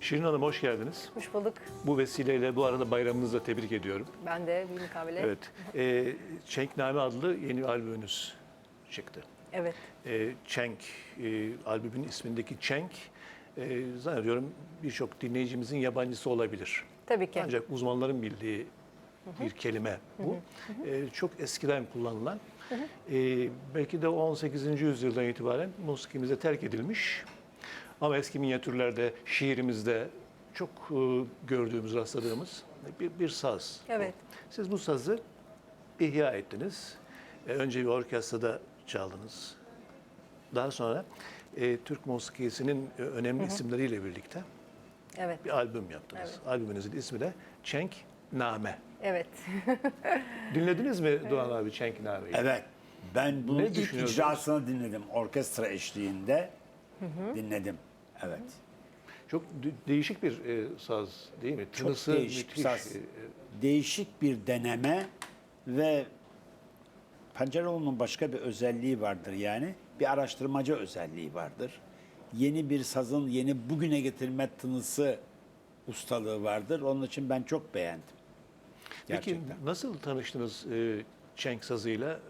Şirin Hanım hoş geldiniz. Hoş bulduk. Bu vesileyle bu arada bayramınızı da tebrik ediyorum. Ben de bir mukabele. Evet. E, Çenkname adlı yeni albümünüz çıktı. Evet. E, Çenk, e, albümün ismindeki Çenk, e, zannediyorum birçok dinleyicimizin yabancısı olabilir. Tabii ki. Ancak uzmanların bildiği bir kelime bu. E, çok eskiden kullanılan, e, belki de 18. yüzyıldan itibaren musikimize terk edilmiş. Ama eski minyatürlerde, şiirimizde çok e, gördüğümüz, rastladığımız bir, bir saz. Evet. Siz bu sazı ihya ettiniz. E, önce bir orkestrada çaldınız. Daha sonra e, Türk musikisinin e, önemli isimleriyle birlikte Evet. bir albüm yaptınız. Albümünüzün ismi de Çenk Name. Evet. Dinlediniz mi Doğan abi Çenk Name'yi? Evet. Ben bunun Ne ilk icrasını dinledim. Orkestra eşliğinde dinledim. Evet. Çok de- değişik bir e, saz değil mi? Çok Tınısı değişik müthiş. saz. Değişik bir deneme ve Pancaroğlu'nun başka bir özelliği vardır yani. Bir araştırmacı özelliği vardır. Yeni bir sazın yeni bugüne getirme tınısı ustalığı vardır. Onun için ben çok beğendim. Gerçekten. Peki nasıl tanıştınız e, Çenk sazıyla?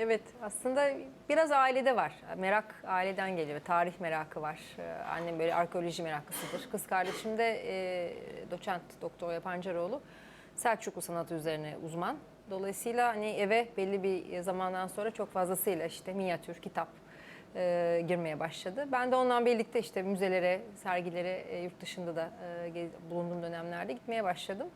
Evet. Aslında biraz ailede var. Merak aileden geliyor. Tarih merakı var. Ee, Annem böyle arkeoloji meraklısıdır. Kız kardeşim de e, doçent doktor Yapancaroğlu. Selçuklu sanatı üzerine uzman. Dolayısıyla hani eve belli bir zamandan sonra çok fazlasıyla işte minyatür, kitap e, girmeye başladı. Ben de ondan birlikte işte müzelere, sergilere, e, yurt dışında da e, bulunduğum dönemlerde gitmeye başladım.